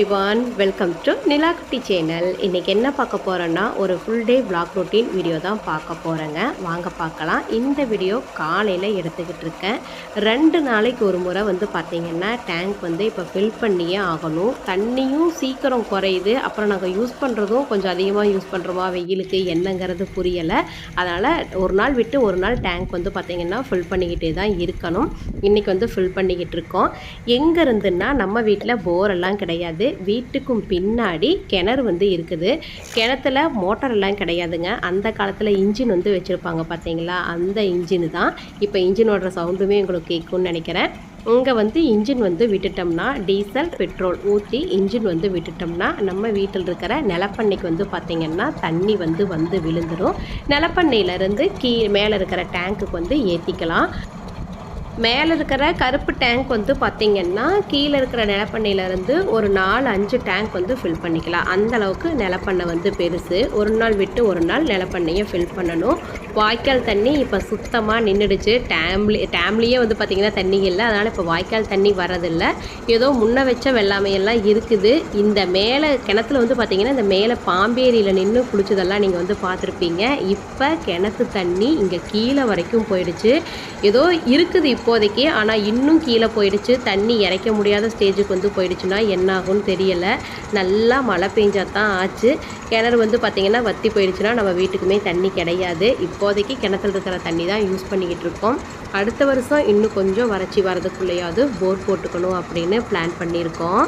Everyone welcome to Nilakutty channel இன்றைக்கி என்ன பார்க்க போகிறோன்னா ஒரு full day vlog routine video தான் பார்க்க போகிறேங்க வாங்க பார்க்கலாம். இந்த வீடியோ காலையில் எடுத்துக்கிட்டு இருக்கேன். ரெண்டு நாளைக்கு ஒரு முறை வந்து பார்த்திங்கன்னா டேங்க் வந்து இப்போ ஃபில் பண்ணியே ஆகணும். தண்ணியும் சீக்கிரம் குறையுது. அப்புறம் நாங்கள் யூஸ் பண்ணுறதும் கொஞ்சம் அதிகமாக யூஸ் பண்ணுறோமா வெயிலுக்கு என்னங்கிறது புரியலை. அதனால் ஒரு நாள் விட்டு ஒரு நாள் டேங்க் வந்து பார்த்திங்கன்னா ஃபில் பண்ணிக்கிட்டே தான் இருக்கணும். இன்றைக்கி வந்து ஃபில் பண்ணிக்கிட்டு இருக்கோம். எங்கே இருந்துன்னா நம்ம வீட்டில் போரெல்லாம் கிடையாது. வீட்டுக்கும் பின்னாடி கிணறு வந்து இருக்குது. கிணத்துல மோட்டர் எல்லாம் கிடையாதுங்க. அந்த காலத்தில் இன்ஜின் வந்து வச்சுருப்பாங்க பார்த்தீங்களா அந்த இன்ஜின் தான். இப்போ இன்ஜின் ஓடுற சவுண்டுமே உங்களுக்கு கேட்கும்னு நினைக்கிறேன். இங்கே வந்து இன்ஜின் வந்து விட்டுட்டோம்னா டீசல் பெட்ரோல் ஊற்றி இன்ஜின் வந்து விட்டுட்டோம்னா நம்ம வீட்டில் இருக்கிற நிலப்பண்ணைக்கு வந்து பார்த்திங்கன்னா தண்ணி வந்து வந்து விழுந்துடும் நிலப்பண்ணையிலேருந்து கீ மேலே இருக்கிற டேங்க்குக்கு வந்து ஏற்றிக்கலாம் மேலே இருக்கிற கருப்பு டேங்க் வந்து பார்த்திங்கன்னா கீழே இருக்கிற நிலப்பண்ணையிலேருந்து ஒரு நாலு அஞ்சு டேங்க் வந்து ஃபில் பண்ணிக்கலாம். அந்த அளவுக்கு நிலப்பண்ணை வந்து பெருசு. ஒரு நாள் விட்டு ஒரு நாள் நிலப்பண்ணையை ஃபில் பண்ணணும். வாய்க்கால் தண்ணி இப்போ சுத்தமாக நின்றுடுச்சு டேம்லி டேம்லேயே வந்து பார்த்திங்கன்னா தண்ணி இல்லை. அதனால் இப்போ வாய்க்கால் தண்ணி வரதில்லை. ஏதோ முன்ன வச்ச வெள்ளாமையெல்லாம் இருக்குது. இந்த மேலே கிணத்துல வந்து பார்த்திங்கன்னா இந்த மேலே பாம்பேரியில் நின்று குளிச்சதெல்லாம் நீங்கள் வந்து பார்த்துருப்பீங்க இப்போ கிணத்து தண்ணி இங்கே கீழே வரைக்கும் போயிடுச்சு. ஏதோ இருக்குது இப்போ. இப்போதைக்கு ஆனால் இன்னும் கீழே போயிடுச்சு. தண்ணி இறைக்க முடியாத ஸ்டேஜுக்கு வந்து போயிடுச்சுன்னா என்ன ஆகும்னு தெரியலை. நல்லா மழை பெஞ்சா தான் ஆச்சு. கிணறு வந்து பார்த்திங்கன்னா வத்தி போயிடுச்சுன்னா நம்ம வீட்டுக்குமே தண்ணி கிடையாது. இப்போதைக்கு கிணத்துல இருக்கிற தண்ணி தான் யூஸ் பண்ணிக்கிட்டு இருக்கோம். அடுத்த வருஷம் இன்னும் கொஞ்சம் வறட்சி வரதுக்குள்ளேயாவது போர் போட்டுக்கணும் அப்படின்னு பிளான் பண்ணியிருக்கோம்.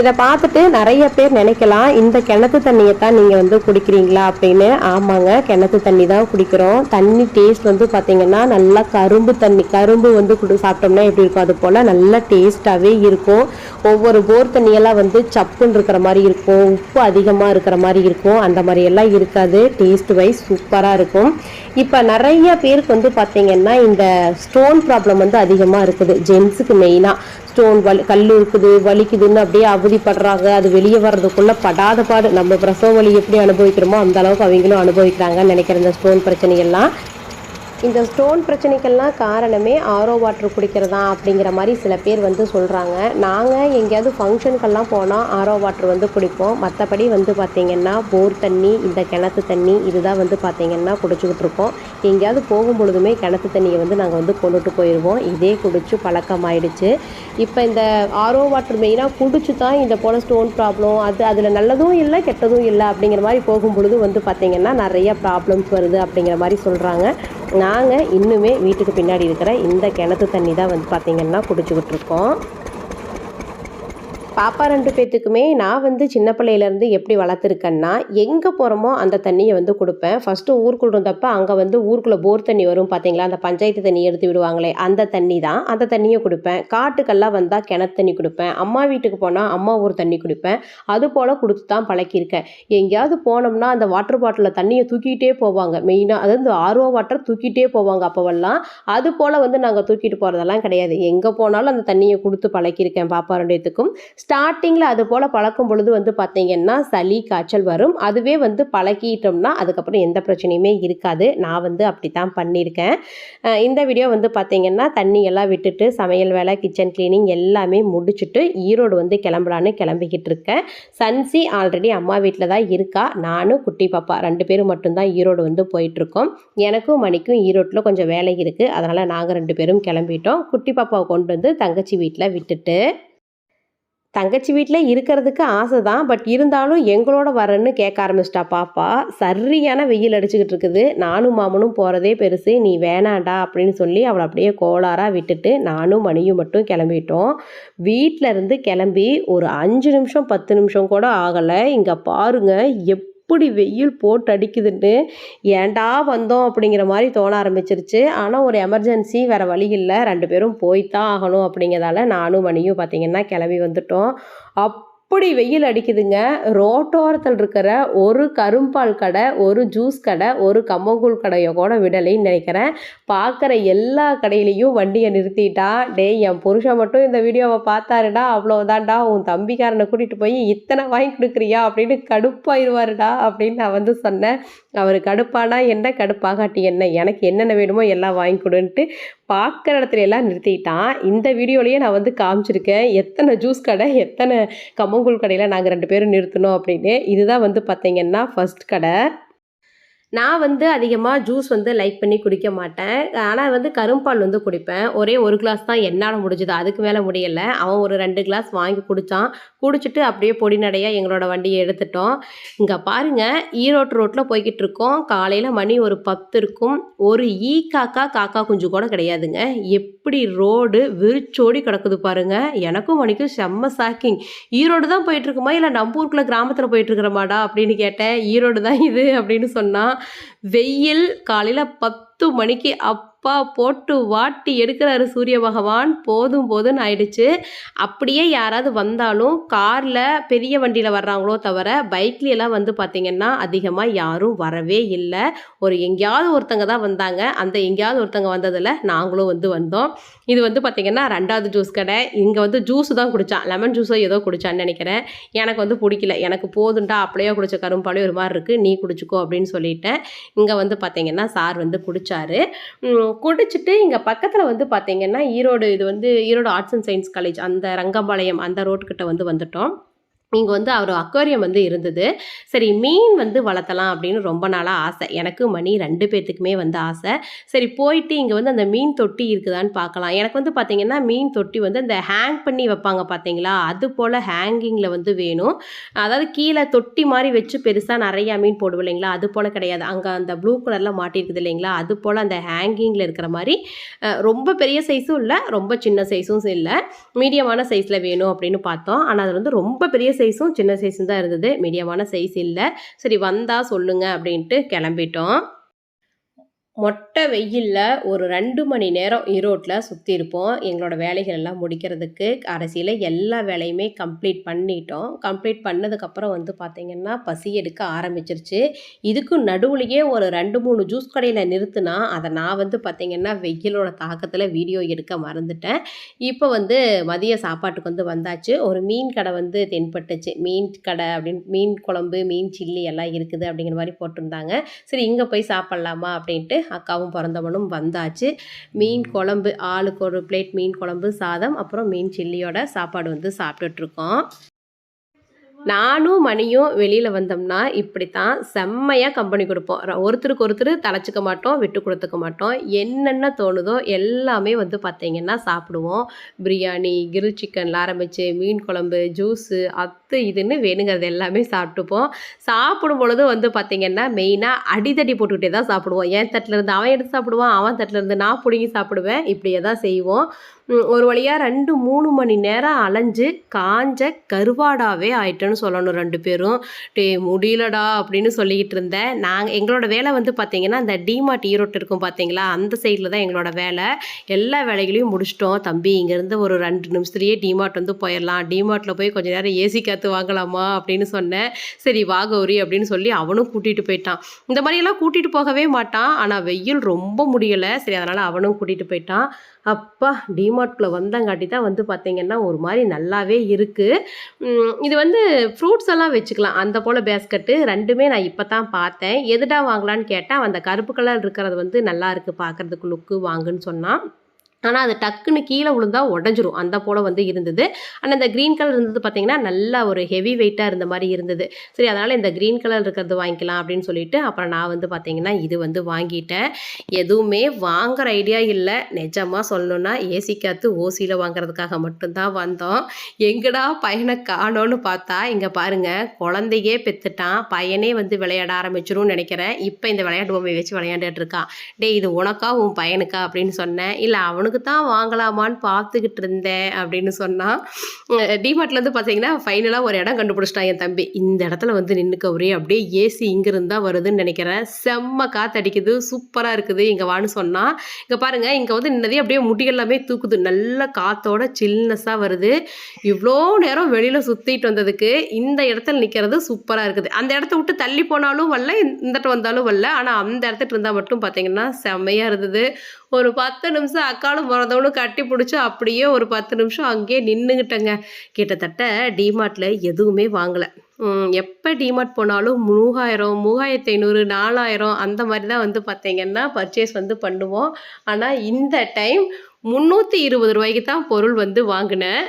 இதை பார்த்துட்டு நிறைய பேர் நினைக்கலாம் இந்த கிணத்து தண்ணியை தான் நீங்கள் வந்து குடிக்கிறீங்களா அப்படின்னு. ஆமாங்க கிணத்து தண்ணி தான் குடிக்கிறோம். தண்ணி டேஸ்ட் வந்து பார்த்தீங்கன்னா நல்லா கரும்பு தண்ணி கரும்பு வந்து குடி சாப்பிட்டோம்னா எப்படி இருக்கும்? அது போல் நல்லா டேஸ்ட்டாகவே இருக்கும். ஒவ்வொரு போர் தண்ணியெல்லாம் வந்து சப்புன்னு இருக்கிற மாதிரி இருக்கும் உப்பு அதிகமாக இருக்கிற மாதிரி இருக்கும். அந்த மாதிரியெல்லாம் இருக்காது. டேஸ்ட் வைஸ் சூப்பராக இருக்கும். இப்போ நிறைய பேருக்கு வந்து பார்த்தீங்கன்னா இந்த ஸ்டோன் ப்ராப்ளம் வந்து அதிகமாக இருக்குது. ஜென்ஸுக்கு மெயினாக ஸ்டோன் வலி கல் இருக்குது வலிக்குதுன்னு அப்படியே அவதிப்படுறாங்க. அது வெளியே வர்றதுக்குள்ள படாத பாடு. நம்ம பிரசவ வலி எப்படி அனுபவிக்கிறோமோ அந்த அளவுக்கு அவங்களும் அனுபவிக்கிறாங்கன்னு நினைக்கிற இந்த ஸ்டோன் பிரச்சனைகள்லாம் இந்த ஸ்டோன் பிரச்சனைக்கெல்லாம் காரணமே ஆரோ வாட்டர் குடிக்கிறதா அப்படிங்கிற மாதிரி சில பேர் வந்து சொல்கிறாங்க நாங்கள் எங்கேயாவது ஃபங்க்ஷனுக்கெல்லாம் போனால் ஆரோ வாட்டர் வந்து குடிப்போம். மற்றபடி வந்து பார்த்திங்கன்னா போர் தண்ணி இந்த கிணத்து தண்ணி இதுதான் வந்து பார்த்திங்கன்னா குடிச்சுக்கிட்டு இருக்கோம் எங்கேயாவது போகும் பொழுதுமே கிணத்து தண்ணியை வந்து நாங்கள் வந்து கொண்டுட்டு போயிடுவோம் இதே குடிச்சு பழக்கமாயிடுச்சு. இப்போ இந்த ஆரோ வாட்டர் மெயினாக குடிச்சு தான் இந்த போல் ஸ்டோன் ப்ராப்ளம் அது அதில் நல்லதும் இல்லை கெட்டதும் இல்லை அப்படிங்கிற மாதிரி போகும் பொழுது வந்து பார்த்திங்கன்னா நிறைய ப்ராப்ளம்ஸ் வருது அப்படிங்கிற மாதிரி சொல்கிறாங்க நாங்கள் இன்னுமே வீட்டுக்கு பின்னாடி இருக்கிற இந்த கிணத்து தண்ணி தான் வந்து பார்த்திங்கன்னா குடிச்சுக்கிட்டு இருக்கோம். பாப்பா ரெண்டு பேர்த்துக்குமே நான் வந்து சின்ன பிள்ளையிலேருந்து எப்படி வளர்த்துருக்கேன்னா எங்கே போகிறோமோ அந்த தண்ணியை வந்து கொடுப்பேன். ஃபஸ்ட்டு ஊருக்குள்ள இருந்தப்போ அங்கே வந்து ஊருக்குள்ளே போர் தண்ணி வரும் பார்த்தீங்களா அந்த பஞ்சாயத்து தண்ணி எடுத்து விடுவாங்களே அந்த தண்ணி தான். அந்த தண்ணியை கொடுப்பேன். காட்டுக்கெல்லாம் வந்தால் கிணத்து தண்ணி கொடுப்பேன். அம்மா வீட்டுக்கு போனால் அம்மா ஊர் தண்ணி கொடுப்பேன். அது போல் கொடுத்து தான் பழக்கியிருக்கேன் எங்கேயாவது போனோம்னா அந்த வாட்டர் பாட்டிலில் தண்ணியை தூக்கிட்டே போவாங்க. மெயினாக அதாவது இந்த ஆர்வ வாட்டர் தூக்கிட்டே போவாங்க அப்போவெல்லாம். அது போல் வந்து நாங்கள் தூக்கிட்டு போகிறதெல்லாம் கிடையாது. எங்கே போனாலும் அந்த தண்ணியை கொடுத்து பழக்கியிருக்கேன் பாப்பா ரெண்டுத்துக்கும் ஸ்டார்டிங்கில் அது போல் பழக்கும் பொழுது வந்து பார்த்திங்கன்னா சளி காய்ச்சல் வரும். அதுவே வந்து பழக்கிட்டோம்னா அதுக்கப்புறம் எந்த பிரச்சனையுமே இருக்காது. நான் வந்து அப்படி தான் பண்ணியிருக்கேன் இந்த வீடியோ வந்து பார்த்திங்கன்னா தண்ணி எல்லாம் விட்டுட்டு சமையல் வேலை கிச்சன் க்ளீனிங் எல்லாமே முடிச்சுட்டு ஈரோடு வந்து கிளம்பலான்னு கிளம்பிக்கிட்டு இருக்கேன். சன்சி ஆல்ரெடி அம்மா வீட்டில் தான் இருக்கா. நானும் குட்டி பாப்பா ரெண்டு பேரும் மட்டும்தான் ஈரோடு வந்து போயிட்டுருக்கோம். எனக்கும் மணிக்கும் ஈரோட்டில் கொஞ்சம் வேலை இருக்குது அதனால் நாங்கள் ரெண்டு பேரும் கிளம்பிட்டோம். குட்டி பாப்பாவை கொண்டு வந்து தங்கச்சி வீட்டில் விட்டுட்டு. தங்கச்சி வீட்டில் இருக்கிறதுக்கு ஆசை தான் பட் இருந்தாலும் எங்களோட வரேன்னு கேட்க ஆரம்பிச்சிட்டா பாப்பா. சரியான வெயில் அடிச்சுக்கிட்டு இருக்குது. நானும் மாமனும் போகிறதே பெருசு. நீ வேணாண்டா அப்படின்னு சொல்லி அவளை அப்படியே கோளாராக விட்டுட்டு நானும் மணியும் மட்டும் கிளம்பிட்டோம். வீட்டில் இருந்து கிளம்பி ஒரு அஞ்சு நிமிஷம் பத்து நிமிஷம் கூட ஆகலை. இங்கே பாருங்க எப்படி வெயில் போட்டு அடிக்குதுன்னு ஏன்டா வந்தோம் அப்படிங்கிற மாதிரி தோண ஆரம்பிச்சிருச்சு. ஆனால் ஒரு எமர்ஜென்சி வேறு வழி இல்லை. ரெண்டு பேரும் போய்த்தான் ஆகணும் அப்படிங்கிறதால நானும் மணியும் பார்த்திங்கன்னா கிளம்பி வந்துட்டோம். அப்படி வெயில் அடிக்குதுங்க. ரோட்டோரத்தில் இருக்கிற ஒரு கரும்பால் கடை ஒரு ஜூஸ் கடை ஒரு கம்மங்கூழ் கடையை கூட விடலைன்னு நினைக்கிறேன். பார்க்குற எல்லா கடையிலையும் வண்டியை நிறுத்திட்டா டேய் என் புருஷன் மட்டும் இந்த வீடியோவை பார்த்தாருடா அவ்வளோதான்டா உன் தம்பிக்காரனை கூட்டிகிட்டு போய் இத்தனை வாங்கி கொடுக்குறியா? அப்படின்னு கடுப்பாயிருவாருடா அப்படின்னு நான் வந்து சொன்னேன். அவர் கடுப்பானா? என்ன கடுப்பாகாட்டி? என்ன? எனக்கு என்னென்ன வேணுமோ எல்லாம் வாங்கி கொடுன்ட்டு பார்க்குற இடத்துல எல்லாம் நிறுத்திட்டான். இந்த வீடியோலையே நான் வந்து காமிச்சிருக்கேன். எத்தனை ஜூஸ் கடை எத்தனை கம்மங்கூழ் கடையில் நாங்கள் ரெண்டு பேரும் நிறுத்தினோம் அப்படின்னு. இதுதான் வந்து பார்த்தீங்கன்னா ஃபர்ஸ்ட் கடை. நான் வந்து அதிகமாக ஜூஸ் வந்து லைக் பண்ணி குடிக்க மாட்டேன். ஆனால் வந்து கரும்பால் வந்து குடிப்பேன். ஒரே ஒரு கிளாஸ் தான் என்னால் முடிஞ்சுது. அதுக்கு மேலே முடியலை. அவன் ஒரு ரெண்டு கிளாஸ் வாங்கி குடித்தான் குடிச்சிட்டு அப்படியே பொடி நடையாக எங்களோட வண்டியை எடுத்துட்டோம். இங்கே பாருங்கள் ஈரோட்டு ரோட்டில் போய்கிட்டு இருக்கோம். காலையில் மணி ஒரு பத்து இருக்கும். ஒரு ஈ காக்கா காக்கா குஞ்சு கூட கிடையாதுங்க. எப்படி ரோடு விரிச்சோடி கிடக்குது பாருங்க. எனக்கும் மணிக்கும் செம்ம சாக்கிங் ஈரோடு தான் போயிட்டுருக்குமா இல்லை நம்ம கிராமத்தில் போயிட்டுருக்குறமாடா அப்படின்னு கேட்டேன். ஈரோடு தான் இது அப்படின்னு சொன்னான். வெயில் காலையில் பத்து மணிக்கு அப் அப்பா போட்டு வாட்டி எடுக்கிறாரு சூரிய பகவான். போதும் போதும்னு ஆயிடுச்சு. அப்படியே யாராவது வந்தாலும் காரில் பெரிய வண்டியில் வர்றாங்களோ தவிர பைக்லையெல்லாம் வந்து பார்த்திங்கன்னா அதிகமாக யாரும் வரவே இல்லை. ஒரு எங்கேயாவது ஒருத்தங்க தான் வந்தாங்க. அந்த எங்கேயாவது ஒருத்தங்க வந்ததில் நாங்களும் வந்து வந்தோம். இது வந்து பார்த்திங்கன்னா ரெண்டாவது ஜூஸ் கடை. இங்கே வந்து ஜூஸ் தான் குடித்தான் லெமன் ஜூஸோ ஏதோ குடித்தான்னு நினைக்கிறேன். எனக்கு வந்து பிடிக்கல. எனக்கு போதுண்டா அப்படியே குடிச்ச கரும்பாலே ஒரு மாதிரி இருக்குது நீ குடிச்சிக்கோ அப்படின்னு சொல்லிட்டேன். இங்கே வந்து பார்த்திங்கன்னா சார் வந்து குடித்தாரு குடிச்சிட்டு இங்கே பக்கத்தில் வந்து பார்த்திங்கன்னா ஈரோடு இது வந்து Erode arts and science college அந்த ரங்கம்பாளையம் அந்த ரோட்டுக்கிட்ட வந்து வந்துட்டோம். இங்கே வந்து அவர் அக்வாரியம் வந்து இருந்தது. சரி மீன் வந்து வளர்த்தலாம் அப்படின்னு ரொம்ப நாளாக ஆசை. எனக்கு மணி ரெண்டு பேர்த்துக்குமே வந்து ஆசை. சரி போயிட்டு இங்கே வந்து அந்த மீன் தொட்டி இருக்குதான்னு பார்க்கலாம். எனக்கு வந்து பார்த்திங்கன்னா மீன் தொட்டி வந்து அந்த ஹேங் பண்ணி வைப்பாங்க பார்த்தீங்களா அது போல் ஹேங்கிங்கில் வந்து வேணும். அதாவது கீழே தொட்டி மாதிரி வச்சு பெருசாக நிறையா மீன் போடுவோம் இல்லைங்களா? அது போல் கிடையாது. அங்கே அந்த ப்ளூ கலரில் மாட்டியிருக்குது இல்லைங்களா? அது போல் அந்த ஹேங்கிங்கில் இருக்கிற மாதிரி ரொம்ப பெரிய சைஸும் இல்லை ரொம்ப சின்ன சைஸும் இல்லை மீடியமான சைஸில் வேணும் அப்படின்னு பார்த்தோம். ஆனால் அது வந்து ரொம்ப பெரிய சைஸும் சின்ன சைஸும் தான் இருந்தது. மீடியமான சைஸ் இல்லை. சரி வந்தால் சொல்லுங்கள் அப்படின்ட்டு கிளம்பிட்டோம். மொட்டை வெயிலில் ஒரு ரெண்டு மணி நேரம் ஈரோட்டில் சுற்றி இருப்போம். எங்களோட வேலைகள் எல்லாம் முடிக்கிறதுக்கு கடைசியில் எல்லா வேலையுமே கம்ப்ளீட் பண்ணிட்டோம். கம்ப்ளீட் பண்ணதுக்கப்புறம் வந்து பார்த்திங்கன்னா பசி எடுக்க ஆரம்பிச்சிருச்சு. இதுக்கு நடுவுலையே ஒரு ரெண்டு மூணு ஜூஸ் கடையில் நிறுத்துனா அதை நான் வந்து பார்த்திங்கன்னா வெயிலோட தாக்கத்தில் வீடியோ எடுக்க மறந்துட்டேன். இப்போ வந்து மதிய சாப்பாட்டுக்கு வந்து வந்தாச்சு. ஒரு மீன் கடை வந்து தென்பட்டுச்சு. மீன் கடை அப்படின்னு மீன் குழம்பு மீன் சில்லி எல்லாம் இருக்குது அப்படிங்கிற மாதிரி போட்டிருந்தாங்க. சரி இங்கே போய் சாப்பிட்லாமா அப்படின்ட்டு அக்காவும் பிறந்தவனும் வந்தாச்சு. மீன் குழம்பு ஆளுக்கு ஒரு பிளேட் மீன் குழம்பு சாதம் அப்புறம் மீன் சில்லியோட சாப்பாடு வந்து சாப்பிட்டுட்ருக்கோம் நானும் மணியும் வெளியில் வந்தோம்னா இப்படி தான் செம்மையாக கம்பெனி கொடுப்போம் ஒருத்தருக்கு ஒருத்தர் தலைச்சிக்க மாட்டோம் விட்டு கொடுத்துக்க மாட்டோம். என்னென்ன தோணுதோ எல்லாமே வந்து பார்த்தீங்கன்னா சாப்பிடுவோம். பிரியாணி கிரில் சிக்கன்ல ஆரம்பித்து மீன் குழம்பு ஜூஸு அத்து இதுன்னு வேணுங்கிறது எல்லாமே சாப்பிட்டுப்போம். சாப்பிடும் பொழுது வந்து பார்த்திங்கன்னா மெயினாக அடித்தடி போட்டுக்கிட்டே தான் சாப்பிடுவோம். என் தட்டில் இருந்து அவன் எடுத்து சாப்பிடுவான் அவன் தட்டில் இருந்து நான் பிடுங்கி சாப்பிடுவேன். இப்படியே தான் செய்வோம். ஒரு வழியாக ரெண்டு மூணு மணி நேரம் அலைஞ்சு காஞ்ச கருவாடாவே ஆயிட்டேன்னு சொல்லணும் ரெண்டு பேரும். டே முடியலடா அப்படின்னு சொல்லிக்கிட்டு இருந்தேன். நாங்கள் எங்களோட வேலை வந்து பார்த்தீங்கன்னா அந்த டிமார்ட் ஈரோட்டு இருக்கும் பார்த்தீங்களா அந்த சைடில் தான் எங்களோட வேலை. எல்லா வேலைகளையும் முடிச்சிட்டோம். தம்பி இங்கேருந்து ஒரு ரெண்டு நிமிஷத்துலேயே டிமார்ட் வந்து போயிடலாம். டிமார்ட்டில் போய் கொஞ்சம் நேரம் ஏசி காற்று வாங்கலாமா அப்படின்னு சொன்னேன். சரி வா கௌரி அப்படின்னு சொல்லி அவனும் கூட்டிகிட்டு போயிட்டான். இந்த மாதிரியெல்லாம் கூட்டிகிட்டு போகவே மாட்டான். ஆனால் வெயில் ரொம்ப முடியலை. சரி அதனால் அவனும் கூட்டிகிட்டு போயிட்டான். அப்பா டிமார்ட்குள்ளே வந்தங்காட்டி தான் வந்து பார்த்திங்கன்னா ஒரு மாதிரி நல்லாவே இருக்குது இது வந்து ஃப்ரூட்ஸ் எல்லாம் வச்சுக்கலாம். அந்த போல் பேஸ்கட்டு ரெண்டுமே நான் இப்போ தான் பார்த்தேன் எதுடா வாங்கலான்னு கேட்டால் அந்த கருப்பு கலர் இருக்கிறது வந்து நல்லா இருக்குது பார்க்குறதுக்கு லுக்கு வாங்குன்னு சொன்னால் ஆனால் அது டக்குன்னு கீழே விழுந்தா உடஞ்சிரும். அந்த போல் வந்து இருந்தது. ஆனால் இந்த க்ரீன் கலர் இருந்தது பார்த்தீங்கன்னா நல்லா ஒரு ஹெவி வெயிட்டாக இருந்த மாதிரி இருந்தது. சரி அதனால் இந்த க்ரீன் கலர் இருக்கிறது வாங்கிக்கலாம் அப்படின்னு சொல்லிட்டு அப்புறம் நான் வந்து பார்த்தீங்கன்னா இது வந்து வாங்கிட்டேன். எதுவுமே வாங்குற ஐடியா இல்லை. நிஜமாக சொல்லணுன்னா ஏசி காற்று ஓசியில் வாங்குறதுக்காக மட்டும்தான் வந்தோம். எங்கடா பையனை காணோன்னு பார்த்தா இங்கே பாருங்க குழந்தையே பெற்றுட்டான் பையனே வந்து விளையாட ஆரம்பிச்சிரும்னு நினைக்கிறேன். இப்போ இந்த விளையாட்டு பொம்மை வச்சு விளையாண்டுட்டு இருக்கான். டே இது உனக்கா உன் பையனுக்கா? அப்படின்னு சொன்னேன். இல்லை அவனுக்கு உனக்கு தான் வாங்கலாமான்னு பார்த்துக்கிட்டு இருந்தேன் அப்படின்னு சொன்னான் டிமார்ட்லேருந்து பார்த்தீங்கன்னா ஃபைனலாக ஒரு இடம் கண்டுபிடிச்சிட்டான் என் தம்பி. இந்த இடத்துல வந்து நின்றுக்க ஒரே அப்படியே ஏசி இங்கிருந்து தான் வருதுன்னு நினைக்கிறேன். செம்ம காத்தடிக்குது சூப்பராக இருக்குது. இங்கே வான்னு சொன்னால் இங்கே பாருங்கள் இங்கே வந்து நின்னதே அப்படியே முடி எல்லாமே தூக்குது. நல்ல காத்தோட சில்னஸாக வருது. இவ்வளோ நேரம் வெளியில் சுற்றிட்டு வந்ததுக்கு இந்த இடத்துல நிற்கிறது சூப்பராக இருக்குது. அந்த இடத்த விட்டு தள்ளி போனாலும் வரல இந்த வந்தாலும் வரல. ஆனால் அந்த இடத்துட்டு இருந்தால் மட்டும் பார்த்தீங்கன்னா செம்மையாக இருந்தது. ஒரு பத்து நிமிஷம் அக்காலும் பிறந்தவனும் கட்டி பிடிச்சி அப்படியே ஒரு பத்து நிமிஷம் அங்கேயே நின்றுக்கிட்டேங்க கிட்டத்தட்ட டிமார்ட்டில் எதுவுமே வாங்கலை. எப்போ டிமார்ட் போனாலும் மூவாயிரம் மூவாயிரத்தி ஐநூறு நாலாயிரம் அந்த மாதிரி தான் வந்து பார்த்தீங்கன்னா பர்ச்சேஸ் வந்து பண்ணுவோம். ஆனால் இந்த டைம் முந்நூற்றி இருபது ரூபாய்க்கு தான் பொருள் வந்து வாங்கினேன்.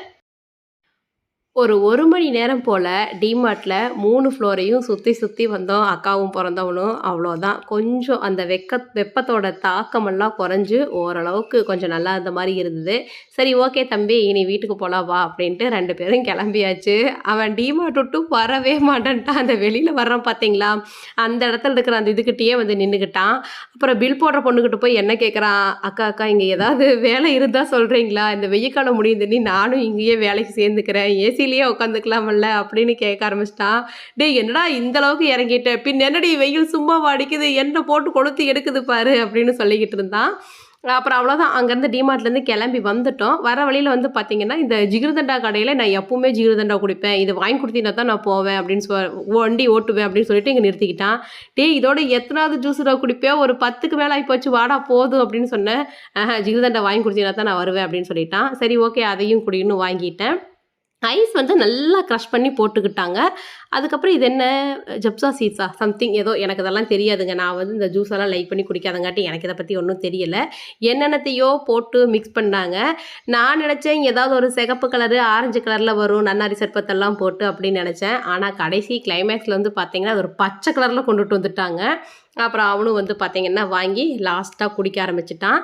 ஒரு ஒரு மணி நேரம் போல் டிமார்ட்டில் மூணு ஃப்ளோரையும் சுற்றி சுற்றி வந்தோம். அக்காவும் பிறந்தவனும் அவ்வளோதான். கொஞ்சம் அந்த வெக்க வெப்பத்தோட தாக்கமெல்லாம் குறைஞ்சு ஓரளவுக்கு கொஞ்சம் நல்லா இருந்த மாதிரி இருந்தது. சரி ஓகே தம்பி இனி வீட்டுக்கு போகலாம் வா அப்படின்ட்டு ரெண்டு பேரும் கிளம்பியாச்சு. அவன் டிமார்ட் விட்டு வரவே மாட்டேன்ட்டான். அந்த வெளியில் வர்றான் பார்த்தீங்களா? அந்த இடத்துல இருக்கிற அந்த இதுக்கிட்டேயே வந்து நின்றுக்கிட்டான் அப்புறம் பில் போடுற பொண்ணுக்கிட்ட போய் என்ன கேட்குறான் அக்கா அக்கா இங்கே ஏதாவது வேலை இருந்தால் சொல்கிறீங்களா இந்த வெய்ய காலம் முடியுதுன்னு நானும் இங்கேயே வேலைக்கு சேர்ந்துக்கிறேன். ஏசி ஏசிலேயே உட்காந்துக்கலாமல்ல அப்படின்னு கேட்க ஆரம்பிச்சிட்டான் டேய் என்னடா இந்த அளவுக்கு இறங்கிட்டேன் பின் என்னடி வெயில் சும்மா அடிக்குது? என்ன போட்டு கொளுத்து எடுக்குது பாரு அப்படின்னு சொல்லிக்கிட்டு இருந்தான் அப்புறம் அவ்வளோதான் அங்கேருந்து டிமார்ட்லேருந்து கிளம்பி வந்துட்டோம். வர வழியில் வந்து பார்த்தீங்கன்னா இந்த ஜிகிருதண்டா கடையில் நான் எப்பவுமே ஜிகிருதண்டா குடிப்பேன். இது வாங்கி கொடுத்தீங்கன்னா தான் நான் போவேன் அப்படின்னு சொ வண்டி ஓட்டுவேன் அப்படின்னு சொல்லிட்டு இங்கே நிறுத்திக்கிட்டான் டே இதோட எத்தனாவது ஜூஸ் நான் குடிப்பேன் ஒரு பத்துக்கு மேலே ஆகிப்போச்சு போச்சு வாடா போதும் அப்படின்னு சொன்னேன். ஜிகிருதண்டா வாங்கி கொடுத்தீங்கன்னா தான் நான் வருவேன் அப்படின்னு சொல்லிட்டான் சரி ஓகே அதையும் குடின்னு வாங்கிட்டேன். ஐஸ் வந்து நல்லா க்ரஷ் பண்ணி போட்டுக்கிட்டாங்க. அதுக்கப்புறம் இது என்ன? ஜப்சா சீட்ஸா சம்திங் ஏதோ எனக்கு இதெல்லாம் தெரியாதுங்க. நான் வந்து இந்த ஜூஸ் எல்லாம் லைக் பண்ணி குடிக்காதங்காட்டி எனக்கு இதை பற்றி ஒன்றும் தெரியல. என்னென்னத்தையோ போட்டு மிக்ஸ் பண்ணாங்க. நான் நினச்சேன் ஏதாவது ஒரு சிகப்பு கலரு ஆரஞ்சு கலரில் வரும். நன்னாரி சர்பத்தெல்லாம் போட்டு அப்படின்னு நினச்சேன். ஆனால் கடைசி கிளைமேக்ஸில் வந்து பார்த்தீங்கன்னா அது ஒரு பச்சை கலரில் கொண்டுட்டு வந்துட்டாங்க. அப்புறம் அவனும் வந்து பார்த்தீங்கன்னா வாங்கி லாஸ்ட்டாக குடிக்க ஆரம்பிச்சிட்டான்.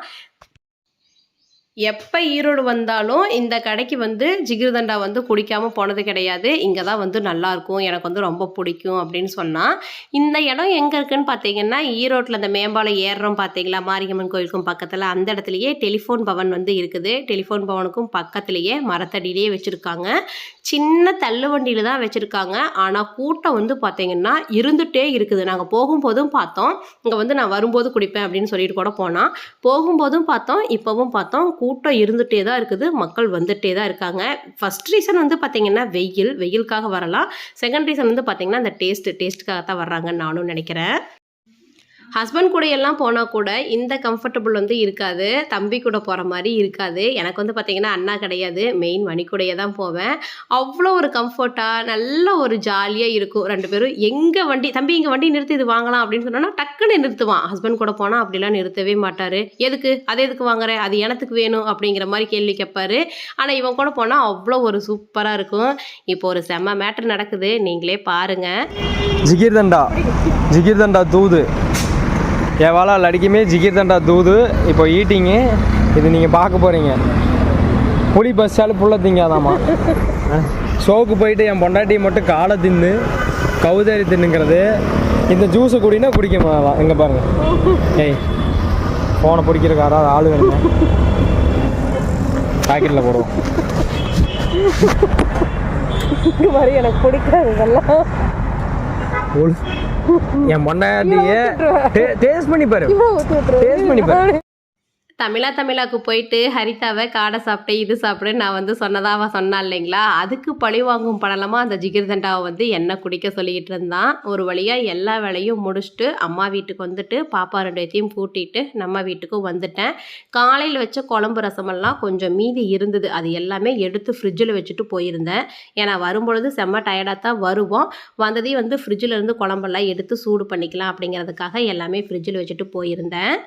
எப்போ ஈரோடு வந்தாலும் இந்த கடைக்கு வந்து ஜிகிர்தண்டா வந்து குடிக்காமல் போனது கிடையாது. இங்கே தான் வந்து நல்லாயிருக்கும் எனக்கு வந்து ரொம்ப பிடிக்கும் அப்படின்னு சொன்னால் இந்த இடம் எங்கே இருக்குன்னு பார்த்தீங்கன்னா ஈரோட்டில் இந்த மேம்பாலம் ஏறுறோம் பார்த்தீங்களா மாரியம்மன் கோயிலுக்கும் பக்கத்தில் அந்த இடத்துலையே டெலிஃபோன் பவன் வந்து இருக்குது. டெலிஃபோன் பவனுக்கும் பக்கத்துலேயே மரத்தடியிலேயே வச்சுருக்காங்க. சின்ன தள்ளு வண்டியில் தான் வச்சுருக்காங்க. ஆனால் கூட்டம் வந்து பார்த்திங்கன்னா இருந்துகிட்டே இருக்குது. நாங்கள் போகும்போதும் பார்த்தோம். இங்கே வந்து நான் வரும்போது குடிப்பேன் அப்படின்னு சொல்லிட்டு கூட போனால் போகும்போதும் பார்த்தோம். இப்போவும் பார்த்தோம். கூட்டம் இருந்துகிட்டே தான் இருக்குது. மக்கள் வந்துகிட்டே தான் இருக்காங்க. ஃபஸ்ட் ரீசன் வந்து பார்த்திங்கன்னா வெயில். வெயிலுக்காக வரலாம். செகண்ட் ரீசன் வந்து பார்த்திங்கன்னா அந்த டேஸ்ட்டு டேஸ்ட்டுக்காக தான் வர்றாங்கன்னு நானும் நினைக்கிறேன். ஹஸ்பண்ட் கூட எல்லாம் போனால் கூட இந்த கம்ஃபர்டபுள் வந்து இருக்காது. தம்பி கூட போகிற மாதிரி இருக்காது. எனக்கு வந்து பார்த்திங்கன்னா அண்ணா கிடையாது. மெயின் மணி தான் போவேன். அவ்வளோ ஒரு கம்ஃபர்ட்டாக நல்ல ஒரு ஜாலியாக இருக்கும். ரெண்டு பேரும் எங்கே வண்டி தம்பி இங்கே வண்டி நிறுத்தி இது வாங்கலாம் அப்படின்னு சொன்னோன்னா டக்குன்னு நிறுத்துவான். ஹஸ்பண்ட் கூட போனால் அப்படிலாம் நிறுத்தவே மாட்டார். எதுக்கு? அதை எதுக்கு வாங்குற? அது எனத்துக்கு வேணும் அப்படிங்கிற மாதிரி கேள்வி கேட்பாரு. ஆனால் இவன் கூட போனால் அவ்வளோ ஒரு சூப்பராக இருக்கும். இப்போ ஒரு செம்ம மேட்ரு நடக்குது. நீங்களே பாருங்கள் ஜிகிர்தண்டா. ஜிகிர்தண்டா தூது. என் வாழா லடிக்குமே ஜிகிர்தண்டா தூது. இப்போ ஈட்டிங்கு இது நீங்கள் பார்க்க போகிறீங்க புளி பஸ்ஸால் புள்ள திங்காதாம்மா. ஷோக்கு போயிட்டு என் பொண்டாட்டி மட்டும் காலை தின்னு கவுதாரி தின்னுங்கிறது இந்த ஜூஸை குடினா குடிக்க மாட்டான் இங்கே பாருங்க. ஏய் ஃபோனை பிடிக்கிறக்கு யாராவது ஆள் வேணுங்க பாக்கெட்டில் போடுவோம். மாதிரி எனக்கு பிடிக்காது இதெல்லாம். என் பொண்டாட்டியே டேஸ்ட் பண்ணி பாரு. டேஸ்ட் பண்ணி பாரு. தமிழா தமிழாக்கு போயிட்டு ஹரிதாவை காடை சாப்பிட்டு இது சாப்பிடு நான் வந்து சொன்னதாக அவன் சொன்னா இல்லைங்களா? அதுக்கு பழி வாங்கும் படலமாக அந்த ஜிகிர்தண்டாவை வந்து என்ன குடிக்க சொல்லிக்கிட்டு இருந்தான். ஒரு வழியாக எல்லா வேலையும் முடிச்சுட்டு அம்மா வீட்டுக்கு வந்துட்டு பாப்பா ரெண்டுத்தையும் கூட்டிட்டு நம்ம வீட்டுக்கும் வந்துட்டேன். காலையில் வச்ச குழம்பு ரசமெல்லாம் கொஞ்சம் மீதி இருந்தது. அது எல்லாமே எடுத்து ஃப்ரிட்ஜில் வச்சுட்டு போயிருந்தேன். ஏன்னா வரும்பொழுது செம்ம டயர்டாக தான் வருவோம். வந்ததையும் வந்து ஃப்ரிட்ஜில் இருந்து குழம்பெல்லாம் எடுத்து சூடு பண்ணிக்கலாம் அப்படிங்கிறதுக்காக எல்லாமே ஃப்ரிட்ஜில் வச்சுட்டு போயிருந்தேன்.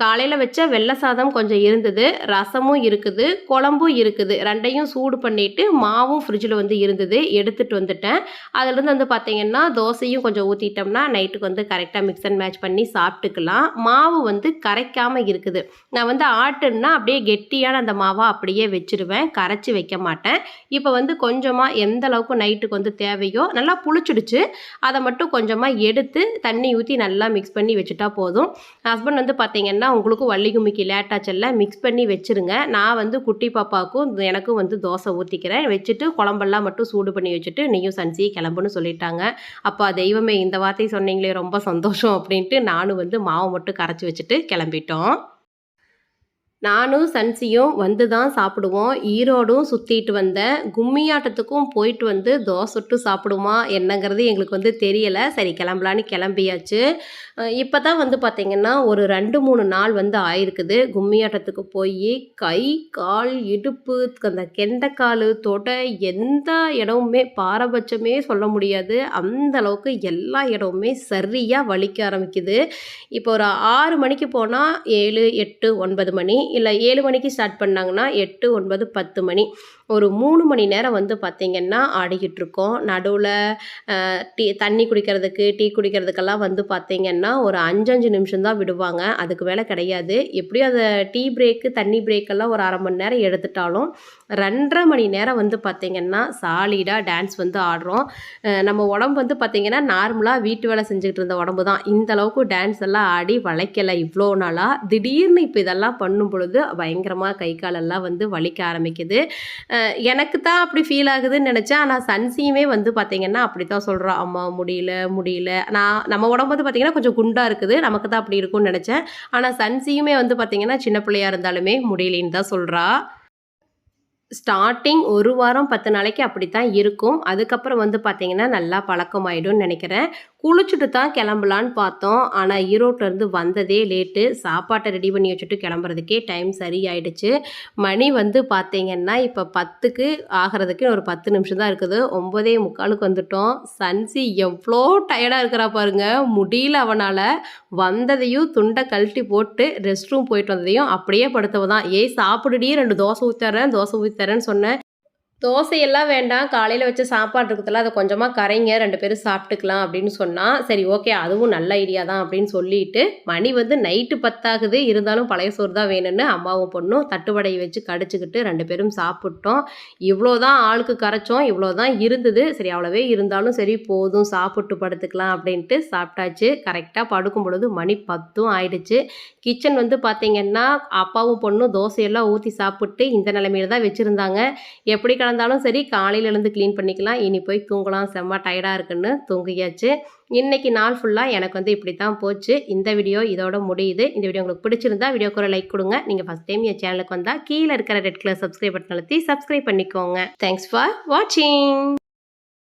காலையில் வச்ச வெள்ளை சாதம் கொஞ்சம் இருந்தது ரசமும் இருக்குது குழம்பும் இருக்குது. ரெண்டையும் சூடு பண்ணிவிட்டு மாவும் ஃப்ரிட்ஜில் வந்து இருந்தது எடுத்துகிட்டு வந்துட்டேன். அதுலேருந்து வந்து பார்த்திங்கன்னா தோசையும் கொஞ்சம் ஊற்றிட்டோம்னா நைட்டுக்கு வந்து கரெக்டாக மிக்ஸ் அண்ட் மேட்ச் பண்ணி சாப்பிட்டுக்கலாம். மாவு வந்து கரைக்காமல் இருக்குது. நான் வந்து ஆட்டுன்னா அப்படியே கெட்டியான அந்த மாவை அப்படியே வச்சுருவேன். கரைச்சி வைக்க மாட்டேன். இப்போ வந்து கொஞ்சமாக எந்த அளவுக்கு நைட்டுக்கு வந்து தேவையோ நல்லா புளிச்சிடுச்சு. அதை மட்டும் கொஞ்சமாக எடுத்து தண்ணி ஊற்றி நல்லா மிக்ஸ் பண்ணி வச்சுட்டா போதும். ஹஸ்பண்ட் வந்து பார்த்திங்கன்னா பார்த்தீங்கன்னா உங்களுக்கும் வள்ளி கும்மிக்கு லேட்டாச்சல்ல மிக்ஸ் பண்ணி வச்சுருங்க. நான் வந்து குட்டி பாப்பாவுக்கும் எனக்கும் வந்து தோசை ஊற்றிக்கிறேன் வச்சுட்டு குழம்பெல்லாம் மட்டும் சூடு பண்ணி வச்சுட்டு நீயும் சன்சி கிளம்புன்னு சொல்லிட்டாங்க. அப்போ தெய்வமே இந்த வார்த்தை சொன்னீங்களே ரொம்ப சந்தோஷம் அப்படின்ட்டு நானும் வந்து மாவு மட்டும் கரைச்சி வச்சுட்டு கிளம்பிட்டோம். நானும் சன்சியும் வந்து தான் சாப்பிடுவோம். ஈரோடும் சுற்றிட்டு வந்தேன் கும்மியாட்டத்துக்கும் போயிட்டு வந்து தோசை சுட்டு சாப்பிடுமா என்னங்கிறது எங்களுக்கு வந்து தெரியலை. சரி கிளம்பலான்னு கிளம்பியாச்சு. இப்போ தான் வந்து பார்த்திங்கன்னா ஒரு ரெண்டு மூணு நாள் வந்து ஆயிருக்குது. கும்மியாட்டத்துக்கு போய் கை கால் இடுப்பு அந்த கெண்டைக்கால் தொடை எந்த இடமுமே பாரபட்சமே சொல்ல முடியாது. அந்த அளவுக்கு எல்லா இடமுமே சரியாக வலிக்க ஆரம்பிக்குது. இப்போ ஒரு ஆறு மணிக்கு போனால் ஏழு எட்டு ஒன்பது மணி. இல்லை ஏழு மணிக்கு ஸ்டார்ட் பண்ணாங்கன்னா எட்டு ஒன்பது பத்து மணி. ஒரு மூணு மணி நேரம் வந்து பார்த்திங்கன்னா ஆடிக்கிட்டு இருக்கோம். நடுவில் டீ தண்ணி குடிக்கிறதுக்கு டீ குடிக்கிறதுக்கெல்லாம் வந்து பார்த்திங்கன்னா ஒரு அஞ்சஞ்சு நிமிஷம் தான் விடுவாங்க. அதுக்கு மேலே கிடையாது. எப்படியும் அதை டீ பிரேக்கு தண்ணி பிரேக்கெல்லாம் ஒரு அரை மணி நேரம் எடுத்துட்டாலும் ரெண்டரை மணி நேரம் வந்து பார்த்திங்கன்னா சாலிடாக டான்ஸ் வந்து ஆடுறோம். நம்ம உடம்பு வந்து பார்த்திங்கன்னா நார்மலாக வீட்டு வேலை செஞ்சுக்கிட்டு இருந்த உடம்பு தான். இந்தளவுக்கு டான்ஸ் எல்லாம் ஆடி வளைக்கலை இவ்வளோ நாளாக திடீர்னு இப்போ இதெல்லாம் பண்ணும் பொழுது பயங்கரமாக கை காலெல்லாம் வந்து வலிக்க ஆரம்பிக்குது. எனக்கு தான் அப்படி ஃபீல் ஆகுதுன்னு நினச்சேன். ஆனால் சன்சியுமே வந்து பார்த்திங்கன்னா அப்படி தான் சொல்கிறா அம்மா முடியல முடியல. நான் நம்ம உடம்பு வந்து பார்த்திங்கன்னா கொஞ்சம் குண்டாக இருக்குது. நமக்கு தான் அப்படி இருக்கும்னு நினச்சேன். ஆனால் சன்சியுமே வந்து பார்த்திங்கன்னா சின்ன பிள்ளையாக இருந்தாலுமே முடியலன்னு தான் சொல்கிறா ஸ்டார்டிங் ஒரு வாரம் பத்து நாளைக்கு அப்படி தான் இருக்கும். அதுக்கப்புறம் வந்து பார்த்திங்கன்னா நல்லா பழக்கமாயிடும்னு நினைக்கிறேன். குளிச்சுட்டு தான் கிளம்பலான்னு பார்த்தோம். ஆனால் ஈரோட்டிலேருந்து வந்ததே லேட்டு சாப்பாட்டை ரெடி பண்ணி வச்சுட்டு கிளம்புறதுக்கே டைம் சரியாயிடுச்சு. மணி வந்து பார்த்தீங்கன்னா இப்போ பத்துக்கு ஆகிறதுக்கு ஒரு பத்து நிமிஷம் தான் இருக்குது. ஒம்பதே முக்காலுக்கு வந்துட்டோம். சன்சி எவ்வளோ டயர்டாக இருக்கிறா பாருங்க. முடியல அவனால். வந்ததையும் துண்டை கழட்டி போட்டு ரெஸ்ட் ரூம் போயிட்டு வந்ததையும் அப்படியே படுத்தவ தான் ஏய் சாப்பிடுடியே ரெண்டு தோசை ஊற்றுறேன் தோசை ஊற்றுறேன்னு சொன்னேன். தோசையெல்லாம் வேண்டாம். காலையில் வச்ச சாப்பாடு இருக்கிறதுல அதை கொஞ்சமாக கரைங்க ரெண்டு பேரும் சாப்பிட்டுக்கலாம் அப்படின்னு சொன்னால் சரி ஓகே அதுவும் நல்ல ஐடியா தான் அப்படின்னு சொல்லிட்டு மணி வந்து நைட்டு பத்தாகுது. இருந்தாலும் பழைய சோறு தான் வேணும்னு அம்மாவும் பொண்ணும் தட்டுவடையை வச்சு கடிச்சிக்கிட்டு ரெண்டு பேரும் சாப்பிட்டோம். இவ்வளோ தான் ஆளுக்கு கரைச்சோம் இவ்வளோ தான் இருந்தது. சரி அவ்வளோவே இருந்தாலும் சரி போதும் சாப்பிட்டு படுத்துக்கலாம் அப்படின்ட்டு சாப்பிட்டாச்சு. கரெக்டாக படுக்கும் பொழுது மணி பத்தும் ஆயிடுச்சு. கிச்சன் வந்து பார்த்திங்கன்னா அப்பாவும் பொண்ணும் தோசையெல்லாம் ஊற்றி சாப்பிட்டு இந்த நிலைமையில தான் வச்சுருந்தாங்க. எப்படி இருந்தாலும் சரி காலையில் எழுந்து க்ளீன் பண்ணிக்கலாம். இனி போய் தூங்கலாம். செம்ம டயர்டாக இருக்குன்னு தூங்கியாச்சு. இன்றைக்கி நாள் ஃபுல்லாக எனக்கு வந்து இப்படி தான் போச்சு. இந்த வீடியோ இதோட முடியுது. இந்த வீடியோ உங்களுக்கு பிடிச்சிருந்தா வீடியோக்கு ஒரு லைக் கொடுங்க. நீங்கள் ஃபஸ்ட் டைம் என் சேனலுக்கு வந்தால் கீழே இருக்கிற ரெட் கலர் சப்ஸ்கிரைப் பட்டன் அழுத்தி சப்ஸ்கிரைப் பண்ணிக்கோங்க. தேங்க்ஸ் ஃபார் வாட்சிங்